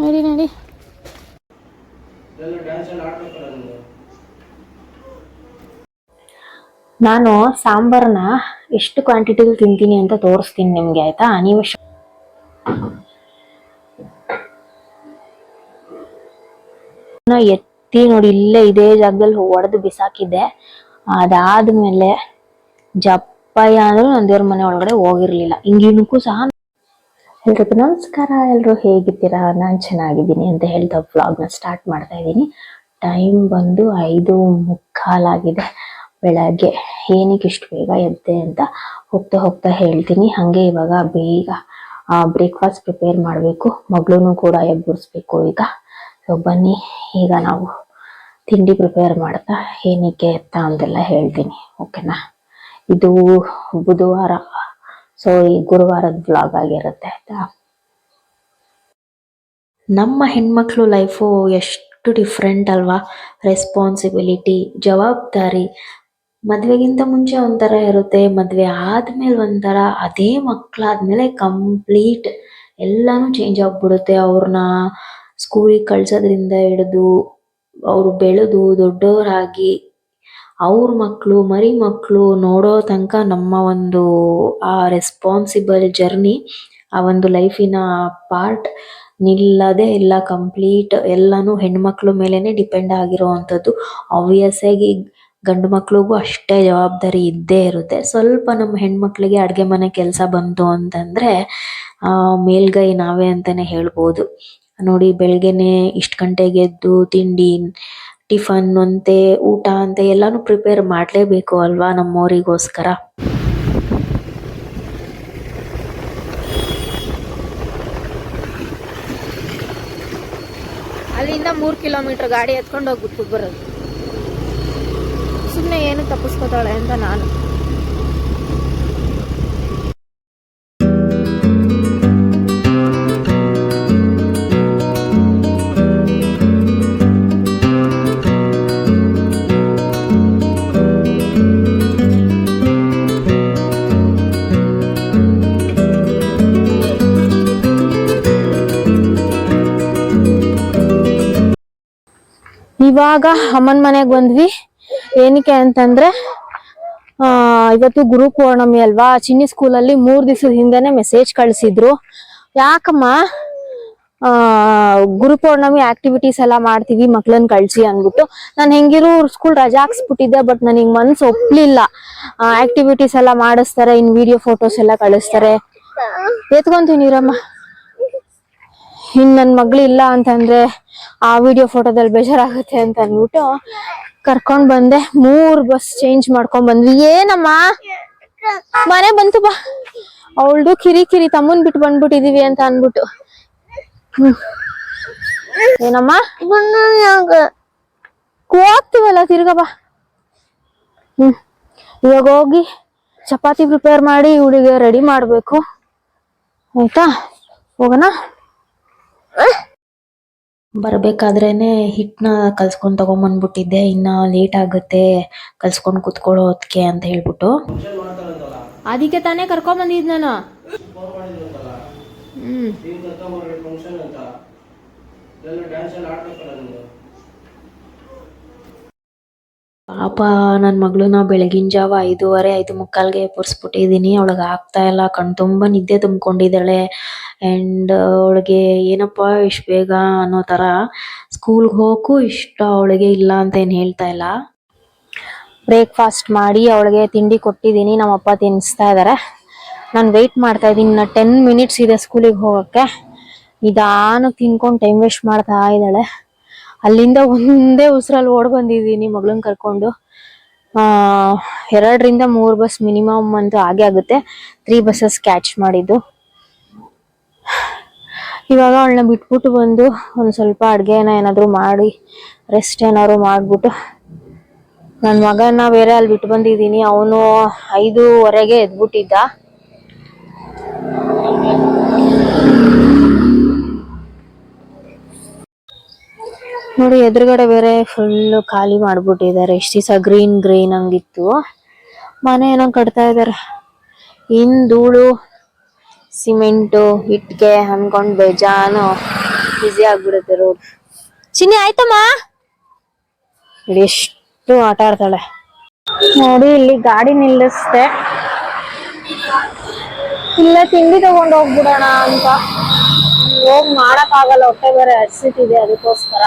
ನಡಿ ನೋಡಿ. ನಾನು ಸಾಂಬಾರನ್ನ ಎಷ್ಟು ಕ್ವಾಂಟಿಟಿಲಿ ತಿಂತೀನಿ ಅಂತ ತೋರಿಸ್ತೀನಿ ನಿಮಗೆ ಆಯ್ತಾ? ನೀವು ಎತ್ತಿ ನೋಡಿ ಇಲ್ಲೇ ಇದೇ ಜಾಗದಲ್ಲಿ ಒಡೆದು ಬಿಸಾಕಿದ್ದೆ. ಅದಾದ್ಮೇಲೆ ಜಪ್ಪಯ್ಯ ಅಂದ್ರೂ ನನ್ನ ದೇವ್ರ ಮನೆ ಒಳಗಡೆ ಹೋಗಿರ್ಲಿಲ್ಲ. ಹಿಂಗಿನಕ್ಕೂ ಸಹ ಎಲ್ರಿಗೂ ನಮಸ್ಕಾರ ಎಲ್ಲರೂ ಹೇಗಿದ್ದೀರಾ? ನಾನು ಚೆನ್ನಾಗಿದ್ದೀನಿ ಅಂತ ಹೇಳ್ತಾ ವ್ಲಾಗ್ನ ಸ್ಟಾರ್ಟ್ ಮಾಡ್ತಾ ಇದ್ದೀನಿ. ಟೈಮ್ ಬಂದು ಐದು ಮುಕ್ಕಾಲಾಗಿದೆ. ಬೆಳಗ್ಗೆ ಏನಕ್ಕೆ ಇಷ್ಟು ಬೇಗ ಎದ್ದೆ ಅಂತ ಹೋಗ್ತಾ ಹೋಗ್ತಾ ಹೇಳ್ತೀನಿ. ಹಾಗೆ ಇವಾಗ ಬೇಗ ಬ್ರೇಕ್ಫಾಸ್ಟ್ ಪ್ರಿಪೇರ್ ಮಾಡಬೇಕು. ಮಗಳೂ ಕೂಡ ಎಬ್ಬರಿಸ್ಬೇಕು ಈಗ. ಸೊ ಬನ್ನಿ, ಈಗ ನಾವು ತಿಂಡಿ ಪ್ರಿಪೇರ್ ಮಾಡ್ತಾ, ಏನಕ್ಕೆ ಎತ್ತ ಅಂತೆಲ್ಲ ಹೇಳ್ತೀನಿ. ಓಕೆನಾ ಇದು ಬುಧವಾರ. ಸೊ ಈ ಗುರುವಾರದ ಬ್ಲಾಗ್ ಆಗಿರುತ್ತೆ ಆಯ್ತಾ? ನಮ್ಮ ಹೆಣ್ಮಕ್ಳು ಲೈಫು ಎಷ್ಟು ಡಿಫ್ರೆಂಟ್ ಅಲ್ವಾ? ರೆಸ್ಪಾನ್ಸಿಬಿಲಿಟಿ ಜವಾಬ್ದಾರಿ. ಮದುವೆಗಿಂತ ಮುಂಚೆ ಒಂಥರ ಇರುತ್ತೆ, ಮದುವೆ ಆದ್ಮೇಲೆ ಒಂಥರ ಅದೇ ಮಕ್ಕಳಾದ್ಮೇಲೆ ಕಂಪ್ಲೀಟ್ ಎಲ್ಲಾನು ಚೇಂಜ್ ಆಗ್ಬಿಡುತ್ತೆ. ಅವ್ರನ್ನ ಸ್ಕೂಲಿಗೆ ಕಳ್ಸೋದ್ರಿಂದ ಹಿಡಿದು, ಅವರು ಬೆಳೆದು ದೊಡ್ಡವರಾಗಿ ಅವ್ರ ಮಕ್ಕಳು ಮರಿ ಮಕ್ಕಳು ನೋಡೋ ತನಕ ನಮ್ಮ ಒಂದು, ಆ ರೆಸ್ಪಾನ್ಸಿಬಲ್ ಜರ್ನಿ ಆ ಒಂದು ಲೈಫಿನ ಪಾರ್ಟ್ ನಿಲ್ಲದೆ ಎಲ್ಲ ಕಂಪ್ಲೀಟ್ ಎಲ್ಲಾನು ಹೆಣ್ಮಕ್ಳ ಮೇಲೇ ಡಿಪೆಂಡ್ ಆಗಿರುವಂಥದ್ದು. ಆಬ್ವಿಯಸ್ ಆಗಿ ಗಂಡು ಮಕ್ಳಿಗೂ ಅಷ್ಟೇ ಜವಾಬ್ದಾರಿ ಇದ್ದೇ ಇರುತ್ತೆ. ಸ್ವಲ್ಪ ನಮ್ಮ ಹೆಣ್ಮಕ್ಳಿಗೆ ಅಡುಗೆ ಮನೆ ಕೆಲಸ ಬಂತು ಅಂತಂದರೆ ಮೇಲ್ಗೈ ನಾವೇ ಅಂತಾನೆ ಹೇಳ್ಬೋದು. ನೋಡಿ, ಬೆಳಗ್ಗೆನೆ ಇಷ್ಟು ಗಂಟೆಗೆ ಎದ್ದು ತಿಂಡಿ ಟಿಫನ್ ಅಂತೆ, ಊಟ ಅಂತೆ, ಎಲ್ಲಾನು ಪ್ರಿಪೇರ್ ಮಾಡಲೇಬೇಕು ಅಲ್ವಾ ನಮ್ಮವರಿಗೋಸ್ಕರ? ಅಲ್ಲಿಂದ ಮೂರು ಕಿಲೋಮೀಟರ್ ಗಾಡಿ ಎತ್ಕೊಂಡು ಹೋಗ್ಬಿಟ್ಟು ಬರೋದು. ಸುಮ್ಮನೆ ಏನು ತಪ್ಪಿಸ್ಕೋತಾಳೆ ಅಂತ ನಾನು. ಇವಾಗ ಅಮ್ಮನ ಮನೆಗೆ ಬಂದ್ವಿ. ಏನಕ್ಕೆ ಅಂತಂದ್ರೆ, ಆ, ಇವತ್ತು ಗುರು ಪೌರ್ಣಮಿ ಅಲ್ವಾ? ಚಿನ್ನಿ ಸ್ಕೂಲಲ್ಲಿ ಮೂರ್ ದಿವಸದ ಹಿಂದೆನೆ ಮೆಸೇಜ್ ಕಳ್ಸಿದ್ರು. ಯಾಕಮ್ಮ? ಆ, ಗುರು ಪೌರ್ಣಮಿ ಆಕ್ಟಿವಿಟೀಸ್ ಎಲ್ಲ ಮಾಡ್ತೀವಿ ಮಕ್ಳನ್ನ ಕಳ್ಸಿ ಅಂದ್ಬಿಟ್ಟು. ನಾನು ಹೆಂಗಿರು ಸ್ಕೂಲ್ ರಜಾ ಹಾಕ್ಸ್ಬಿಟ್ಟಿದ್ದೆ ಬಟ್ ನನಗೆ ಮನ್ಸು ಒಪ್ಲಿಲ್ಲ. ಆಕ್ಟಿವಿಟೀಸ್ ಎಲ್ಲ ಮಾಡಿಸ್ತಾರೆ, ಇನ್ ವಿಡಿಯೋ ಫೋಟೋಸ್ ಎಲ್ಲ ಕಳಿಸ್ತಾರೆ. ಎತ್ಕೊಂತೀನಿ ಇರಮ್ಮ ಇನ್ ನನ್ ಮಗಳು ಇಲ್ಲ ಅಂತಂದ್ರೆ ಆ ವಿಡಿಯೋ ಫೋಟೋದಲ್ಲಿ ಬೇಜಾರಾಗುತ್ತೆ ಅಂತ ಅಂದ್ಬಿಟ್ಟು ಕರ್ಕೊಂಡ್ ಬಂದೆ. ಮೂರ್ ಬಸ್ ಚೇಂಜ್ ಮಾಡ್ಕೊಂಡ್ ಬಂದ್ವಿ. ಏನಮ್ಮ? ಮನೆ ಬಂತು ಬಾ. ಅವಳ್ದು ಕಿರಿ ಕಿರಿ ತಮ್ಮನ್ ಬಿಟ್ಟು ಬಂದ್ಬಿಟ್ಟಿದೀವಿ ಅಂತ ಅನ್ಬಿಟ್ಟು ಹ್ಮ್. ಏನಮ್ಮ? ಹೋಗ್ತೀವಲ್ಲ ತಿರ್ಗ ಬಾ. ಹ್ಮ್. ಇವಾಗ ಹೋಗಿ ಚಪಾತಿ ಪ್ರಿಪೇರ್ ಮಾಡಿ ಇವಳಿಗೆ ರೆಡಿ ಮಾಡ್ಬೇಕು. ಆಯ್ತಾ? ಹೋಗೋಣ? ಬರ್ಬೇಕಾದ್ರೇನೆ ಹಿಟ್ನ ಕಲ್ಸ್ಕೊಂಡ್ ತಗೊಂಬಂದ್ಬಿಟ್ಟಿದ್ದೆ. ಇನ್ನ ಲೇಟ್ ಆಗುತ್ತೆ ಕಲ್ಸ್ಕೊಂಡ್ ಕುತ್ಕೊಳ್ಳೋ ಹೊತ್ಗೆ ಅಂತ ಹೇಳ್ಬಿಟ್ಟು. ಅದಕ್ಕೆ ತಾನೇ ಕರ್ಕೊಂಡ್ ಬಂದಿದ್ ನಾನು. ಹ್ಮ್. ಪಾಪ ನನ್ನ ಮಗಳನ್ನ ಬೆಳಗಿನ ಜಾವ ಐದುವರೆ, ಐದು ಮುಕ್ಕಾಲ್ಗೆ ಎಬ್ಬರಿಸ್ಬಿಟ್ಟಿದ್ದೀನಿ ಅವಳಿಗೆ ಆಗ್ತಾ ಇಲ್ಲ, ಕಣ್ ತುಂಬಾ ನಿದ್ದೆ ತುಂಬಿಕೊಂಡಿದ್ದಾಳೆ. ಅಂಡ್ ಅವಳಿಗೆ ಏನಪ್ಪ ಇಷ್ಟು ಬೇಗ ಅನ್ನೋ ಥರ ಸ್ಕೂಲ್ಗೆ ಹೋಗಕ್ಕೂ ಇಷ್ಟ ಅವಳಿಗೆ ಇಲ್ಲ ಅಂತ ಏನು ಹೇಳ್ತಾ ಇಲ್ಲ. ಬ್ರೇಕ್ಫಾಸ್ಟ್ ಮಾಡಿ ಅವಳಿಗೆ ತಿಂಡಿ ಕೊಟ್ಟಿದ್ದೀನಿ ನಮ್ಮಪ್ಪ ತಿನ್ನಿಸ್ತಾ ಇದ್ದಾರೆ ನಾನು ವೆಯ್ಟ್ ಮಾಡ್ತಾ ಇದ್ದೀನಿ, ಇನ್ನು ಟೆನ್ ಮಿನಿಟ್ಸ್ ಇದೆ ಸ್ಕೂಲಿಗೆ ಹೋಗೋಕ್ಕೆ. ನಿಧಾನ ತಿನ್ಕೊಂಡು ಟೈಮ್ ವೇಸ್ಟ್ ಮಾಡ್ತಾ ಇದ್ದಾಳೆ. ಅಲ್ಲಿಂದ ಒಂದೇ ಉಸಿರಲ್ಲಿ ಓಡ್ ಬಂದಿದ್ದೀನಿ ಮಗಳನ್ನ ಕರ್ಕೊಂಡು. ಎರಡರಿಂದ ಮೂರು ಬಸ್ ಮಿನಿಮಮ್ ಅಂತೂ ಆಗೇ ಆಗುತ್ತೆ. ತ್ರೀ ಬಸ್ಸಸ್ ಕ್ಯಾಚ್ ಮಾಡಿದ್ದು. ಇವಾಗ ಅವಳನ್ನ ಬಿಟ್ಬಿಟ್ಟು ಬಂದು ಒಂದು ಸ್ವಲ್ಪ ಅಡುಗೆನ ಏನಾದರೂ ಮಾಡಿ ರೆಸ್ಟ್ ಏನಾದ್ರು ಮಾಡಿಬಿಟ್ಟು. ನನ್ನ ಮಗನ ಬೇರೆ ಅಲ್ಲಿ ಬಿಟ್ಟು ಬಂದಿದ್ದೀನಿ. ಅವನು ಐದೂವರೆಗೆ ಎದ್ಬಿಟ್ಟಿದ್ದ. ನೋಡಿ, ಎದುರುಗಡೆ ಬೇರೆ ಫುಲ್ ಖಾಲಿ ಮಾಡ್ಬಿಟ್ಟಿದ್ದಾರೆ. ಎಷ್ಟು ದಿವಸ ಗ್ರೀನ್ ಗ್ರೀನ್ ಹಂಗಿತ್ತು. ಮನೆ ಏನೋ ಕಟ್ತಾ ಇದಾರೆ ಇನ್ ಧೂಳು ಸಿಮೆಂಟು ಇಟ್ಟಿಗೆ ಅನ್ಕೊಂಡ್ ಬೇಜಾನು ಬಿಸಿ ಆಗ್ಬಿಡುತ್ತೆ ರೋಡ್ ಚಿನ್ನಿ, ಆಯ್ತಮ್ಮ? ಎಷ್ಟು ಆಟ ಆಡ್ತಾಳೆ. ನೋಡಿ, ಇಲ್ಲಿ ಗಾಡಿ ನಿಲ್ಲಿಸ್ದೆ. ಇಲ್ಲ, ತಿಂಡಿ ತಗೊಂಡು ಹೋಗ್ಬಿಡೋಣ ಅಂತ. ಹೋಗ್ ಮಾಡಕ್ ಆಗಲ್ಲ, ಹೊಟ್ಟೆ ಬೇರೆ ಹಸಿತಿದೆ ಅದಕ್ಕೋಸ್ಕರ.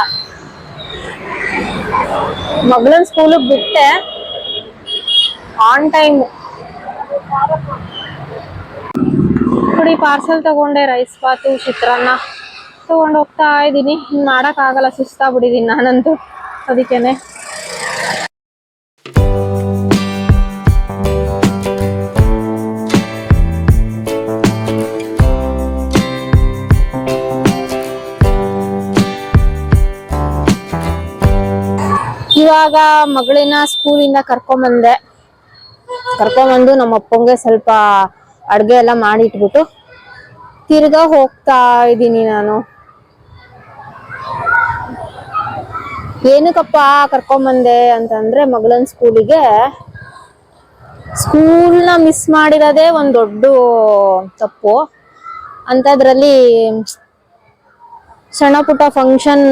ಮಗಳನ್ ಸ್ಕೂಲಿಗೆ ಬಿಟ್ಟೆ. ಆನ್ ಟೈಮ್ ನೋಡಿ ಪಾರ್ಸೆಲ್ ತಗೊಂಡೆ ರೈಸ್ ಬಾತು, ಚಿತ್ರಾನ್ನ ತಗೊಂಡು ಹೋಗ್ತಾ ಇದ್ದೀನಿ. ಇನ್ ಸುಸ್ತಾಗ್ಬಿಟ್ಟಿದ್ದೀನಿ ನಾನಂತೂ. ಅದಕ್ಕೇನೆ. ಇವಾಗ ಮಗಳಿನ ಸ್ಕೂಲಿಂದ ಕರ್ಕೊಂಬಂದೆ. ಕರ್ಕೊಂಬಂದು ನಮ್ಮ ಅಪ್ಪಂಗೆ ಸ್ವಲ್ಪ ಅಡ್ಗೆ ಎಲ್ಲ ಮಾಡಿಟ್ಬಿಟ್ಟು ತಿರ್ಗಾ ಹೋಗ್ತಾ ಇದ್ದೀನಿ ನಾನು. ಏನಕ್ಕಪ್ಪ ಕರ್ಕೊಂಬಂದೆ ಅಂತಂದ್ರೆ ಮಗಳನ್ ಸ್ಕೂಲಿಗೆ ಸ್ಕೂಲ್ನ ಮಿಸ್ ಮಾಡಿರೋದೇ ಒಂದ್ ದೊಡ್ಡ ತಪ್ಪು. ಅಂತದ್ರಲ್ಲಿ ಸಣ್ಣ ಪುಟ್ಟ ಫಂಕ್ಷನ್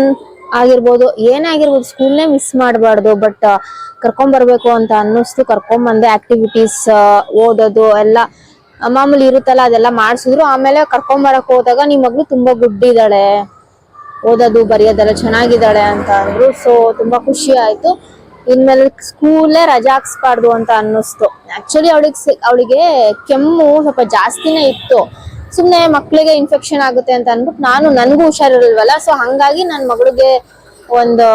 ಆಗಿರ್ಬೋದು, ಏನೇ ಆಗಿರ್ಬೋದು ಸ್ಕೂಲ್ನೇ ಮಿಸ್ ಮಾಡಬಾರ್ದು ಬಟ್ ಕರ್ಕೊಂಡ್ ಬರ್ಬೇಕು ಅಂತ ಅನ್ನಿಸ್ತು. ಕರ್ಕೊಂಡ್ ಬಂದೆ ಆಕ್ಟಿವಿಟೀಸ್ ಓದೋದು ಎಲ್ಲ ಮಾಮೂಲಿ ಇರುತ್ತಲ್ಲ, ಅದೆಲ್ಲ ಮಾಡಿಸಿದ್ರು. ಆಮೇಲೆ ಕರ್ಕೊಂಡ್ ಬರಕ್ ಹೋದಾಗ ನಿಮ್ ಮಗಳು ತುಂಬಾ ಗುಡ್ಡಿದಾಳೆ. ಓದೋದು, ಬರೆಯೋದೆಲ್ಲ ಚೆನ್ನಾಗಿದ್ದಾಳೆ ಅಂತ ಅಂದ್ರು. ಸೊ ತುಂಬಾ ಖುಷಿ ಆಯ್ತು. ಇನ್ಮೇಲೆ ಸ್ಕೂಲೇ ರಜಾ ಹಾಕ್ಸ್ಬಾರ್ದು ಅಂತ ಅನ್ನಿಸ್ತು. ಆಕ್ಚುಲಿ ಅವಳಿಗೆ ಅವಳಿಗೆ ಕೆಮ್ಮು ಸ್ವಲ್ಪ ಜಾಸ್ತಿನೇ ಇತ್ತು. ಸುಮ್ನೆ ಮಕ್ಳಿಗೆ ಇನ್ಫೆಕ್ಷನ್ ಆಗುತ್ತೆ ಅಂತ ಅನ್ಬಿಟ್ಟು ನಾನು ನನಗೂ ಹುಷಾರಿರಲ್ವಲ್ಲ ಸೊ ಹಂಗಾಗಿ ನನ್ನ ಮಗಳಿಗೆ ಒಂದು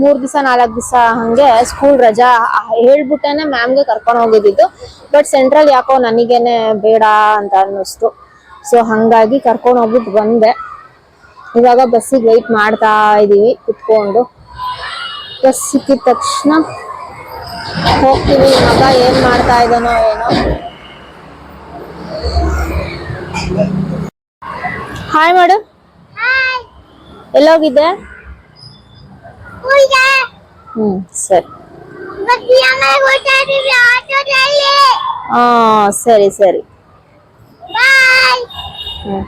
ಮೂರ್ ದಿವಸ, ನಾಲ್ಕು ದಿವಸ ಹಂಗೆ ಸ್ಕೂಲ್ ರಜಾ ಹೇಳ್ಬಿಟ್ಟೇನೆ ಮ್ಯಾಮ್ಗೆ ಕರ್ಕೊಂಡು ಹೋಗಿದ್ದು. ಬಟ್ ಸೆಂಟ್ರಲ್ ಯಾಕೋ ನನಗೇನೆ ಬೇಡ ಅಂತ ಅನ್ನಿಸ್ತು. ಸೊ ಹಂಗಾಗಿ ಕರ್ಕೊಂಡು ಹೋಗ್ಬಿಟ್ಟು ಬಂದೆ. ಇವಾಗ ಬಸ್ಸಿಗೆ ವೆಯ್ಟ್ ಮಾಡ್ತಾ ಇದ್ದೀವಿ ಕುತ್ಕೊಂಡು. ಬಸ್ ಸಿಕ್ಕಿದ ತಕ್ಷಣ ಹೋಗ್ತೀವಿ ಮಗ ಏನು ಮಾಡ್ತಾ ಇದ್ದಾನೋ ಏನೋ. Hi madam ಎಲ್ಲೋಗಿದ್ದೆ? ಹ್ಮ್ ಸರಿ. ಹಾ ಸರಿ ಸರಿ. ಹ್ಮ್.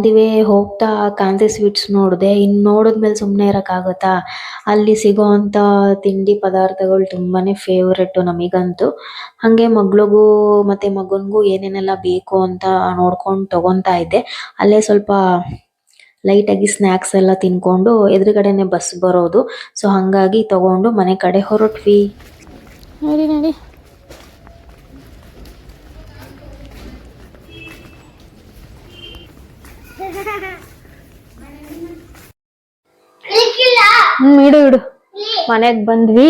ಆನ್ ಹೋಗ್ತಾ ಕಾಂತಿ ಸ್ವೀಟ್ಸ್ ನೋಡಿದೆ ಮೇಲೆ ನೋಡಿದ್ಮೇಲೆ ಸುಮ್ಮನೆ ಇರೋಕ್ಕಾಗುತ್ತಾ? ಅಲ್ಲಿ ಸಿಗೋವಂಥ ತಿಂಡಿ ಪದಾರ್ಥಗಳು ತುಂಬಾನೇ ಫೇವ್ರೆಟ್ಟು ನಮಗಂತೂ. ಹಾಗೆ ಮಗಳಿಗೂ ಮತ್ತು ಮಗನಿಗೂ ಏನೇನೆಲ್ಲ ಬೇಕು ಅಂತ ನೋಡ್ಕೊಂಡು ತಗೊಂತಾ ಇದ್ದೆ. ಅಲ್ಲೇ ಸ್ವಲ್ಪ ಲೈಟಾಗಿ ಸ್ನ್ಯಾಕ್ಸ್ ಎಲ್ಲ ತಿನ್ಕೊಂಡು ಎದುರುಗಡೆನೆ ಬಸ್ ಬರೋದು. ಸೊ ಹಾಗಾಗಿ ತಗೊಂಡು ಮನೆ ಕಡೆ ಹೊರಟ್ವಿ. ನೋಡಿ ನೋಡಿ. ಹ್ಮ್, ಇಡು ಇಡು. ಮನೆಗ್ ಬಂದ್ವಿ.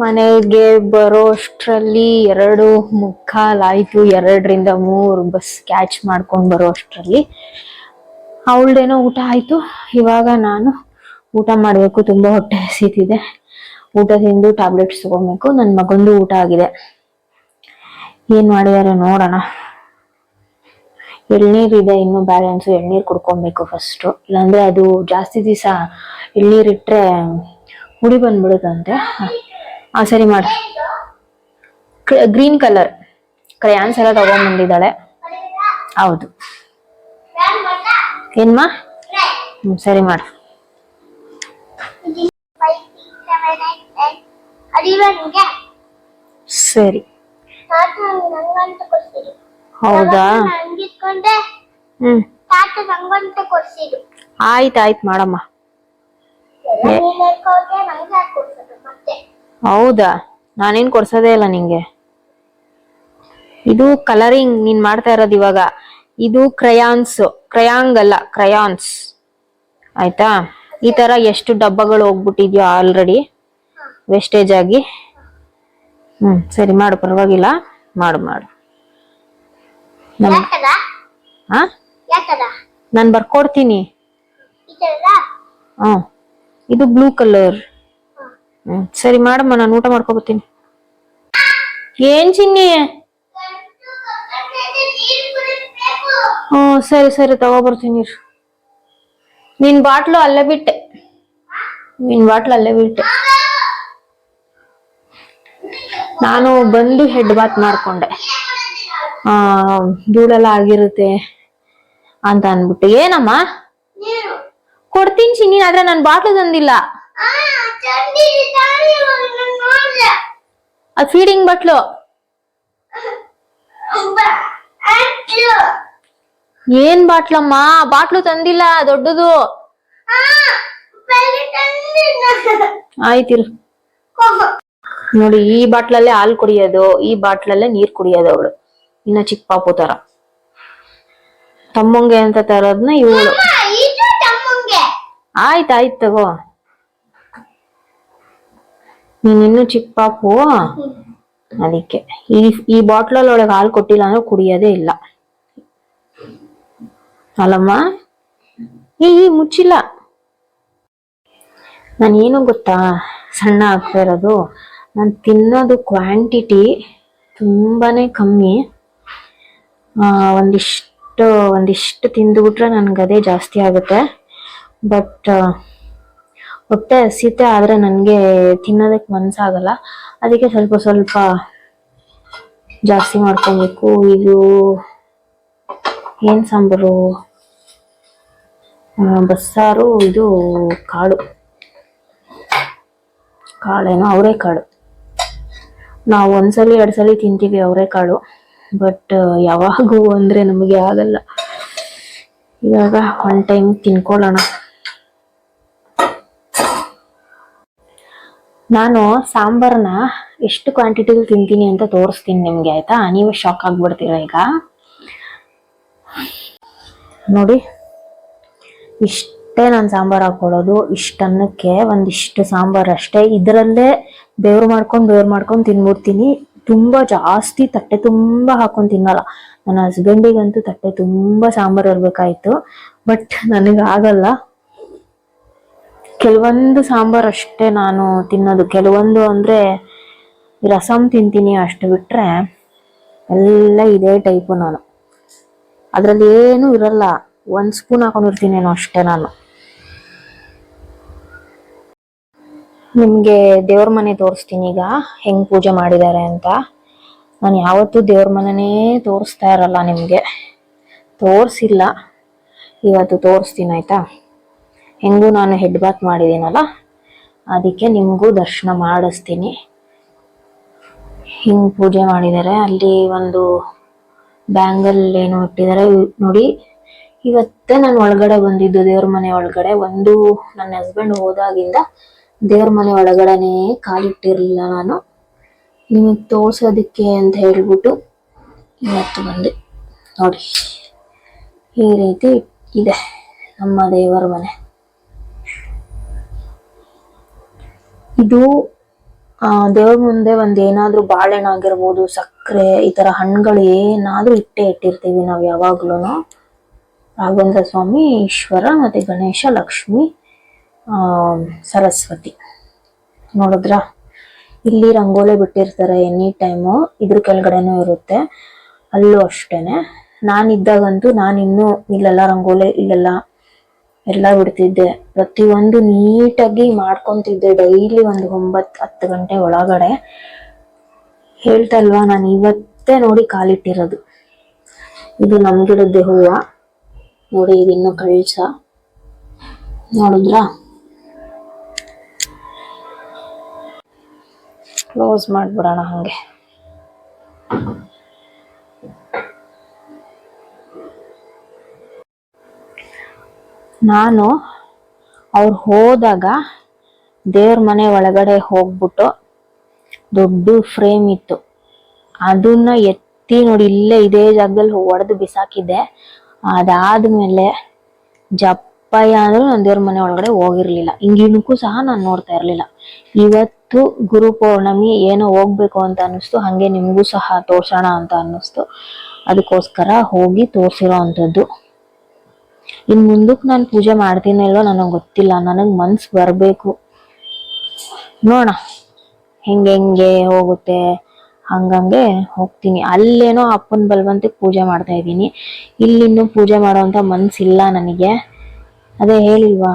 ಮನೆಗೆ ಬರೋ ಅಷ್ಟರಲ್ಲಿ ಎರಡು ಮುಕ್ಕಾಲ್ ಆಯ್ತು. ಎರಡರಿಂದ ಮೂರು ಬಸ್ ಕ್ಯಾಚ್ ಮಾಡ್ಕೊಂಡ್ ಬರೋ ಅಷ್ಟ್ರಲ್ಲಿ ಅವಳದೇನೋ ಊಟ ಆಯ್ತು. ಇವಾಗ ನಾನು ಊಟ ಮಾಡಬೇಕು. ತುಂಬಾ ಹೊಟ್ಟೆ ಹಸಿತಿದೆ. ಊಟ ತಿಂದು ಟ್ಯಾಬ್ಲೆಟ್ಸ್ ತಗೊಬೇಕು. ನನ್ನ ಮಗಂದು ಊಟ ಆಗಿದೆ. ಏನ್ ಮಾಡಿದಾರೆ ನೋಡೋಣ. ಎಳ್ನೀರ್ ಇದೆ, ಇನ್ನು ಬ್ಯಾಲೆನ್ಸ್ ಎಳ್ನೀರ್ ಕುಡ್ಕೊಬೇಕು ಫಸ್ಟ್ ಇಲ್ಲಾಂದ್ರೆ ಅದು ಜಾಸ್ತಿ ದಿವಸ ಎಳ್ನೀರ್ ಇಟ್ರೆ ಹುಡಿ ಬಂದ್ಬಿಡುತ್ತಂತೆ. ಆ ಸರಿ ಮಾಡ. ಗ್ರೀನ್ ಕಲರ್ ಕ್ರಯಾನ್ಸ್ ಎಲ್ಲ ತಗೊಂಡ್ಬಂದಿದ್ದಾಳೆ ಹೌದು. ಏನ್ಮಾ? ಹ್ಮ್, ಸರಿ ಮಾಡ. ಸರಿ. ಹೌದಾ? ಹಂಗಿಟ್ಕೊಂಡೆ ಹ್ಮ್. ತಾತ ನಂಗಂತ ಕೊಡ್ಸಿದ್ರು. ಆಯ್ತ್ ಆಯ್ತ್ ಮಾಡಮ್ಮ. ಹೌದಾ? ನಾನೇನ್ ಕೊಡ್ಸೋದೇ ಇಲ್ಲ ನಿಂಗೆ. ಇದು ಕಲರಿಂಗ್ ನೀನ್ ಮಾಡ್ತಾ ಇರೋದು ಇವಾಗ. ಇದು ಕ್ರಯಾನ್ಸ್ ಕ್ರಯಾಂಗ್ ಅಲ್ಲ ಕ್ರಯಾನ್ಸ್ ಆಯ್ತಾ? ಈ ತರ ಎಷ್ಟು ಡಬ್ಬಗಳು ಹೋಗ್ಬಿಟ್ಟಿದ್ಯೋ ಆಲ್ರೆಡಿ ವೇಸ್ಟೇಜ್ ಆಗಿ. ಹ್ಮ್ ಸರಿ ಮಾಡು ಪರವಾಗಿಲ್ಲ. ಮಾಡು ಮಾಡು. ಯಾಕದ? ಹಾ ನಾನ್ ಬರ್ಕೊಡ್ತೀನಿ. ಹಾ ಇದು ಬ್ಲೂ ಕಲರ್. ಹ್ಮ್ ಸರಿ ಮಾಡಮ್ಮ ನಾನು ಊಟ ಮಾಡ್ಕೊಬತ್ತೀನಿ. ಏನ್ ಚಿನ್ನಿ? ಹ್ಮ್ ಸರಿ ಸರಿ ತಗೋಬರ್ತೀನಿ. ನಿನ್ ಬಾಟ್ಲು ಅಲ್ಲೇ ಬಿಟ್ಟೆ. ನಿನ್ ಬಾಟ್ಲು ಅಲ್ಲೇ ಬಿಟ್ಟೆ. ನಾನು ಬಂದು ಹೆಡ್ ಬಾತ್ ಮಾಡ್ಕೊಂಡೆ. ಆ ಧೂಳೆಲ್ಲ ಆಗಿರುತ್ತೆ ಅಂತ ಅನ್ಬಿಟ್ಟು ಏನಮ್ಮ? ಕೊಡ್ತೀನಿ ಚಿನ್ನಿ ಆದ್ರೆ ನನ್ ಬಾಟ್ಲು ತಂದಿಲ್ಲ. ಅದು ಫೀಡಿಂಗ್ ಬಾಟ್ಲು. ಏನ್ ಬಾಟ್ಲಮ್ಮ? ಬಾಟ್ಲು ತಂದಿಲ್ಲ ದೊಡ್ಡದು. ಆಯ್ತಿರು ನೋಡಿ ಈ ಬಾಟ್ಲಲ್ಲೇ ಹಾಲು ಕುಡಿಯೋದು ಈ ಬಾಟ್ಲಲ್ಲೇ ನೀರ್ ಕುಡಿಯೋದು ಅವಳು. ಇನ್ನ ಚಿಕ್ಕ ಪಾಪು ತರ. ತಮ್ಮಂಗೆ ಅಂತ ತರೋದ್ನ ಇವಳು. ಆಯ್ತಾಯ್ತು ತಮ್ಮಂಗೆ. ಆಯ್ತ್ ಆಯ್ತ್ ತಗೋ. ನೀನಿನ್ನು ಇನ್ನು ಚಿಕ್ಕ ಪಾಪು. ಅದಕ್ಕೆ. ಈ ಈ ಬಾಟ್ಲಲ್ಲಿ ಒಳಗೆ ಹಾಲು ಕೊಟ್ಟಿಲ್ಲ ಅಂದ್ರೆ ಕುಡಿಯೋದೇ ಇಲ್ಲ. ಅಲ್ಲಮ್ಮ? ಈ ಮುಚ್ಚಿಲ್ಲ. ನಾನು ಏನು ಗೊತ್ತಾ? ಸಣ್ಣ ಆಗ್ತಾ ಇರೋದು. ನಾನು ತಿನ್ನೋದು ಕ್ವಾಂಟಿಟಿ ತುಂಬಾನೇ ಕಮ್ಮಿ. ಒಂದಿಷ್ಟು ಒಂದಿಷ್ಟು ತಿಂದುಬಿಟ್ರೆ ನನಗೆ ಅದೇ ಜಾಸ್ತಿ ಆಗುತ್ತೆ. ಬಟ್ ಹೊಟ್ಟೆ ಹಸಿತೆ ಆದರೆ ನನಗೆ ತಿನ್ನೋದಕ್ಕೆ ಮನ್ಸಾಗಲ್ಲ. ಅದಕ್ಕೆ ಸ್ವಲ್ಪ ಸ್ವಲ್ಪ ಜಾಸ್ತಿ ಮಾಡ್ಕೊಬೇಕು. ಇದು ಏನು ಸಾಂಬಾರು? ಬಸ್ಸಾರು, ಇದು ಕಾಳು. ಕಾಳೇನೋ, ಅವರೆಕಾಳು. ನಾವು ಒಂದ್ಸಲಿ ಎರಡು ಸಲಿ ತಿಂತೀವಿ ಅವರೆಕಾಳು. ಬಟ್ ಯಾವಾಗೂ ಅಂದ್ರೆ ನಮಗೆ ಆಗಲ್ಲ. ಇವಾಗ ಒನ್ ಟೈಮ್ ತಿನ್ಕೊಳ್ಳೋಣ. ನಾನು ಸಾಂಬಾರ್ನ ಎಷ್ಟು ಕ್ವಾಂಟಿಟಿಲಿ ತಿಂತೀನಿ ಅಂತ ತೋರಿಸ್ತೀನಿ ನಿಮ್ಗೆ, ಆಯ್ತಾ? ನೀವೇ ಶಾಕ್ ಆಗ್ಬಿಡ್ತೀರ ಈಗ? ನೋಡಿ, ಇಷ್ಟೇ ನಾನು ಸಾಂಬಾರ್ ಹಾಕೊಳ್ಳೋದು. ಇಷ್ಟನ್ನಕ್ಕೆ ಒಂದಿಷ್ಟು ಸಾಂಬಾರ್ ಅಷ್ಟೇ. ಇದರಲ್ಲೇ ಬೇವ್ರು ಮಾಡ್ಕೊಂಡು ಬೇವ್ರು ಮಾಡ್ಕೊಂಡು ತಿನ್ಬಿಡ್ತೀನಿ. ತುಂಬಾ ಜಾಸ್ತಿ ತಟ್ಟೆ ತುಂಬಾ ಹಾಕೊಂಡು ತಿನ್ನಲ್ಲ. ನನ್ನ ಹಸ್ಬೆಂಡಿಗಂತೂ ತಟ್ಟೆ ತುಂಬಾ ಸಾಂಬಾರ್ ಇರ್ಬೇಕಾಯ್ತು ಬಟ್ ಆಗಲ್ಲ ಕೆಲವೊಂದು ಸಾಂಬಾರ್ ಅಷ್ಟೇ ನಾನು ತಿನ್ನೋದು. ಕೆಲವೊಂದು ಅಂದ್ರೆ ರಸಂ ತಿಂತೀನಿ ಅಷ್ಟು ಬಿಟ್ರೆ ಎಲ್ಲ ಇದೇ ಟೈಪು ನಾನು. ಅದರಲ್ಲಿ ಏನು ಇರಲ್ಲ. ಒಂದ್ ಸ್ಪೂನ್ ಹಾಕೊಂಡಿರ್ತೀನಿ ಅಷ್ಟೇ ನಾನು. ನಿಮ್ಗೆ ದೇವ್ರ ಮನೆ ತೋರಿಸ್ತೀನಿ ಈಗ, ಹೆಂಗ್ ಪೂಜೆ ಮಾಡಿದ್ದಾರೆ ಅಂತ. ನಾನು ಯಾವತ್ತೂ ದೇವ್ರ ಮನೆನೇ ತೋರಿಸ್ತಾ ಇರಲ್ಲ ನಿಮ್ಗೆ. ತೋರಿಸಿಲ್ಲ. ಇವತ್ತು ತೋರಿಸ್ತೀನಿ, ಆಯ್ತಾ? ಹೆಂಗೂ ನಾನು ಹೆಡ್ ಬಾತ್ ಮಾಡಿದ್ದೀನಲ್ಲ ಅದಕ್ಕೆ ನಿಮಗೂ ದರ್ಶನ ಮಾಡಿಸ್ತೀನಿ. ಹಿಂಗೆ ಪೂಜೆ ಮಾಡಿದ್ದಾರೆ ಅಲ್ಲಿ ಒಂದು ಬ್ಯಾಂಗಲ್ ಏನು ಇಟ್ಟಿದ್ದಾರೆ ನೋಡಿ. ಇವತ್ತೇ ನಾನು ಒಳಗಡೆ ಬಂದಿದ್ದು, ದೇವ್ರ ಮನೆ ಒಳಗಡೆ. ಒಂದು ನನ್ನ ಹಸ್ಬೆಂಡ್ ಹೋದಾಗಿಂದ ದೇವ್ರ ಮನೆ ಒಳಗಡೆನೆ ಕಾಲಿಟ್ಟಿರ್ಲಿಲ್ಲ ನಾನು. ನಿಮಗೆ ತೋರ್ಸೋದಕ್ಕೆ ಅಂತ ಹೇಳ್ಬಿಟ್ಟು ಇವತ್ತು ಬಂದೆ. ನೋಡಿ, ಈ ರೀತಿ ಇದೆ ನಮ್ಮ ದೇವರ ಮನೆ. ಇದು, ಆ, ದೇವ್ರ ಮುಂದೆ ಒಂದ್ ಏನಾದ್ರೂ ಬಾಳೆಹಣ್ಣು ಆಗಿರ್ಬೋದು, ಸಕ್ಕರೆ, ಈ ತರ ಹಣ್ಣುಗಳು ಏನಾದ್ರೂ ಇಟ್ಟೆ ಇಟ್ಟಿರ್ತೀವಿ ನಾವ್ ಯಾವಾಗ್ಲೂ ರಾಘವೇಂದ್ರ ಸ್ವಾಮಿ, ಈಶ್ವರ ಮತ್ತೆ ಗಣೇಶ, ಲಕ್ಷ್ಮಿ. ಸರಸ್ವತಿ. ನೋಡಿದ್ರ? ಇಲ್ಲಿ ರಂಗೋಲೆ ಬಿಟ್ಟಿರ್ತಾರೆ ಎನಿ ಟೈಮು, ಇದ್ರ ಕೆಳಗಡೆನೂ ಇರುತ್ತೆ. ಅಲ್ಲೂ ಅಷ್ಟೇನೆ. ನಾನು ಇನ್ನೂ ಇಲ್ಲೆಲ್ಲ ರಂಗೋಲೆ, ಇಲ್ಲೆಲ್ಲ ಎಲ್ಲ ಬಿಡ್ತಿದ್ದೆ. ಪ್ರತಿಯೊಂದು ನೀಟಾಗಿ ಮಾಡ್ಕೊತಿದ್ದೆ, ಡೈಲಿ ಒಂದು ಒಂಬತ್ತು, ಹತ್ತು ಗಂಟೆ ಒಳಗಡೆ. ಹೇಳ್ತಲ್ವಾ ನಾನು ಇವತ್ತೇ ನೋಡಿ ಕಾಲಿಟ್ಟಿರೋದು. ಇದು ನಮ್ ಗಿಡದ್ದೆ ಹೂವ ನೋಡಿ ಇದಿನ್ನು ಕಳ್ಸ. ನೋಡಿದ್ರಾ? ಕ್ಲೋಸ್ ಮಾಡ್ಬಿಡೋಣ ಹಾಗೆ. ನಾನು ಅವ್ರು ಹೋದಾಗ ದೇವ್ರ ಮನೆ ಒಳಗಡೆ ಹೋಗ್ಬಿಟ್ಟು ದೊಡ್ಡ ಫ್ರೇಮ್ ಇತ್ತು. ಅದನ್ನ ಎತ್ತಿ ನೋಡಿ ಇಲ್ಲೇ ಇದೇ ಜಾಗದಲ್ಲಿ ಒಡೆದು ಬಿಸಾಕಿದ್ದೆ. ಅದಾದ್ಮೇಲೆ ಜಪ್ಪಯ್ಯ ಅಂದ್ರೂ ನಾನು ದೇವ್ರ ಮನೆ ಒಳಗಡೆ ಹೋಗಿರ್ಲಿಲ್ಲ. ಹಿಂಗಿನಕ್ಕೂ ಸಹ ನಾನು ನೋಡ್ತಾ ಇರ್ಲಿಲ್ಲ. ಇವತ್ತು ಗುರು ಪೌರ್ಣಮಿ, ಏನೋ ಹೋಗ್ಬೇಕು ಅಂತ ಅನ್ನಿಸ್ತು, ಹಂಗೆ ನಿಮಗೂ ಸಹ ತೋರ್ಸೋಣ ಅಂತ ಅನ್ನಿಸ್ತು. ಅದಕ್ಕೋಸ್ಕರ ಹೋಗಿ ತೋರಿಸಿರೋ ಅಂಥದ್ದು. ಇನ್ನು ಮುಂದಕ್ಕೆ ನಾನು ಪೂಜೆ ಮಾಡ್ತೀನಿ ನನಗೆ ಗೊತ್ತಿಲ್ಲ, ನನಗೆ ಮನ್ಸು ಬರಬೇಕು. ನೋಡೋಣ, ಹೆಂಗೆ ಹೆಂಗೆ ಹೋಗುತ್ತೆ, ಹಂಗಂಗೆ ಹೋಗ್ತೀನಿ. ಅಲ್ಲೇನೋ ಅಪ್ಪನ ಬಲವಂತಕ್ಕೆ ಪೂಜೆ ಮಾಡ್ತಾ ಇದ್ದೀನಿ. ಇಲ್ಲಿನ್ನೂ ಪೂಜೆ ಮಾಡೋವಂಥ ಮನ್ಸಿಲ್ಲ ನನಗೆ. ಅದೇ ಹೇಳಿಲ್ವಾ?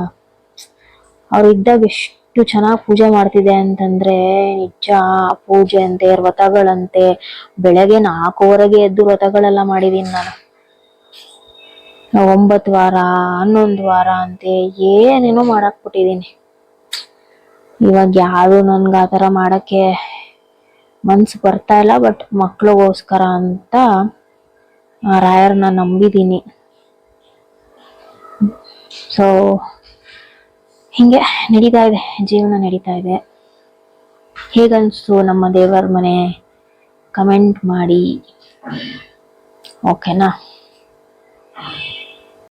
ಅವ್ರು ಇದ್ದಾಗ ಎಷ್ಟು ಚೆನ್ನಾಗಿ ಪೂಜೆ ಮಾಡ್ತಿದೆ ಅಂತಂದ್ರೆ ನಿಜ ಪೂಜೆ ಅಂತೆ, ವ್ರತಗಳಂತೆ, ಬೆಳಗ್ಗೆ ನಾಲ್ಕುವರೆಗೆ ಎದ್ದು ವ್ರತಗಳೆಲ್ಲ ಮಾಡಿದೀನಿ ನಾನು. ಒಂಬತ್ತು ವಾರ, ಹನ್ನೊಂದು ವಾರ ಅಂತೆ, ಏನೇನೋ ಮಾಡಾಕ್ಬಿಟ್ಟಿದೀನಿ ಇವಾಗ ಯಾರು ನನ್ಗೆ ಆ ಥರ ಮಾಡಕ್ಕೆ ಮನ್ಸು ಬರ್ತಾ ಇಲ್ಲ, ಬಟ್ ಮಕ್ಳಿಗೋಸ್ಕರ ಅಂತ ರಾಯರ್ನ ನಂಬಿದೀನಿ. ಸೊ ಹಿಂಗೆ ನಡೀತಾ ಇದೆ ಜೀವನ ನಡೀತಾ ಇದೆ. ಹೇಗನ್ಸ್ತು ನಮ್ಮ ದೇವರ ಮನೆ? ಕಮೆಂಟ್ ಮಾಡಿ. ಓಕೆನಾ